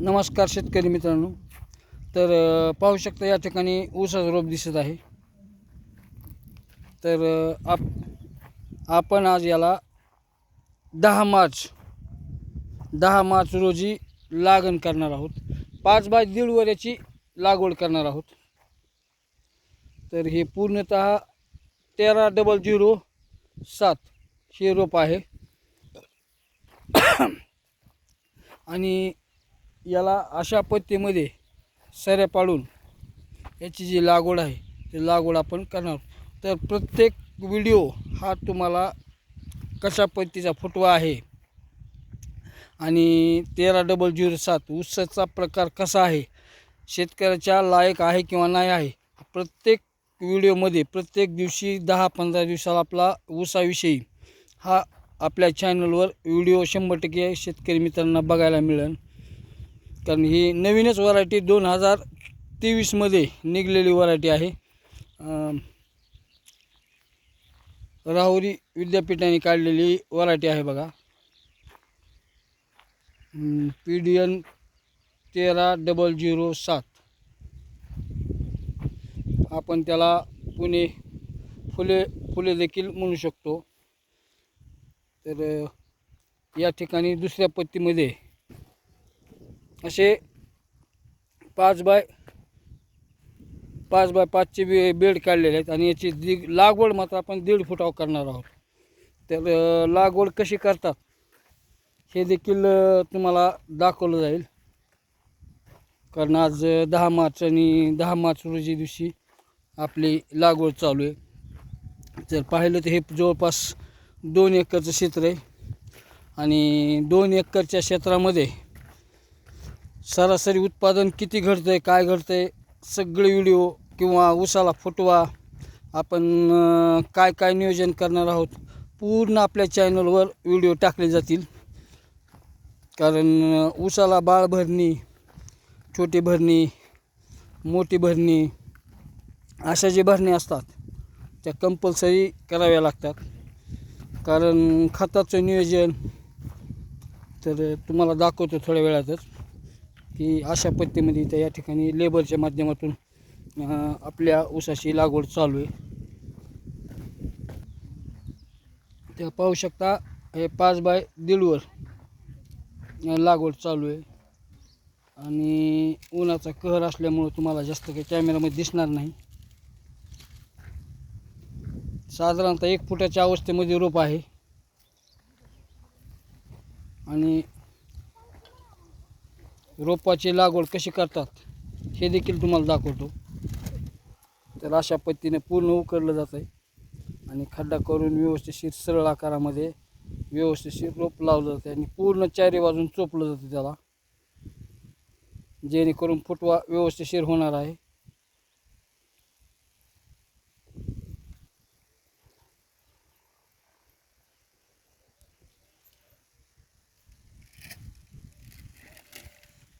नमस्कार शेतकरी मित्रांनो. तर पाहू शकता या ठिकाणी ऊसाचं रोप दिसत आहे. तर आप आपण आज याला दहा मार्च दहा मार्च रोजी लागण करणार आहोत. पाच बाय दीड वर्याची लागवड करणार आहोत. तर हे पूर्णतः तेरा डबल झिरो सात हे रोप आहे. आणि याला अशा पद्धतीमध्ये सऱ्या पाडून याची जी लागवड आहे ती लागवड आपण करणार तर प्रत्येक व्हिडिओ हा तुम्हाला कशा पद्धतीचा फुटवा आहे आणि तेरा डबल झिरो सात ऊसाचा प्रकार कसा आहे शेतकऱ्याच्या लायक आहे किंवा नाही आहे प्रत्येक व्हिडिओमध्ये प्रत्येक दिवशी दहा पंधरा दिवसाला आपला ऊसाविषयी हा आपल्या चॅनलवर व्हिडिओ शंभर टक्के शेतकरी मित्रांना बघायला मिळेल. कारण ही नवीनच व्हरायटी दोन हजार तेवीसमध्ये निघलेली व्हरायटी आहे. राहुरी विद्यापीठाने काढलेली व्हरायटी आहे बघा. पी डी एन तेरा डबल झिरो सात. आपण त्याला पुणे फुले फुले देखील म्हणू शकतो. तर या ठिकाणी दुसऱ्या पत्तीमध्ये असे पाच बाय पाच बाय पाचचे बे बेड काढलेले आहेत आणि याची दि लागवड मात्र आपण दीड फुटावर करणार आहोत. तर लागवड कशी करतात हे देखील तुम्हाला दाखवलं जाईल. कारण आज दहा मार्च आणि दहा मार्च रोजी दिवशी आपली लागवड चालू आहे. जर पाहिलं तर हे जवळपास दोन एकरचं क्षेत्र आहे. आणि दोन एकरच्या क्षेत्रामध्ये सरासरी उत्पादन किती घडतं आहे काय घडतं आहे सगळे व्हिडिओ किंवा उसाला फुटवा आपण काय काय नियोजन करणार आहोत पूर्ण आपल्या चॅनलवर व्हिडिओ टाकले जातील. कारण उसाला बाळ भरणी छोटी भरणी मोठी भरणी अशा जे भरणी असतात त्या कंपल्सरी कराव्या लागतात. कारण खताचं नियोजन तर तुम्हाला दाखवतो थोड्या वेळातच. की अशा पद्धतीमध्ये इथं या ठिकाणी लेबरच्या माध्यमातून आपल्या ऊसाची लागवड चालू आहे. त्या पाहू शकता हे पाच बाय दीडवर लागवड चालू आहे. आणि उन्हाचा कहर असल्यामुळं तुम्हाला जास्त काही कॅमेरामध्ये दिसणार नाही. साधारणतः एक फुटाच्या अवस्थेमध्ये रोप आहे. आणि रोपाची लागवड कशी करतात हे देखील तुम्हाला दाखवतो. तर अशा पद्धतीने पूर्ण उकरलं जात आहे आणि खड्डा करून व्यवस्थितशीर सरळ आकारामध्ये व्यवस्थितशीर रोप लावलं जाते आणि पूर्ण चारी बाजून चोपलं जातं त्याला. जेणेकरून फुटवा व्यवस्थितशीर होणार आहे.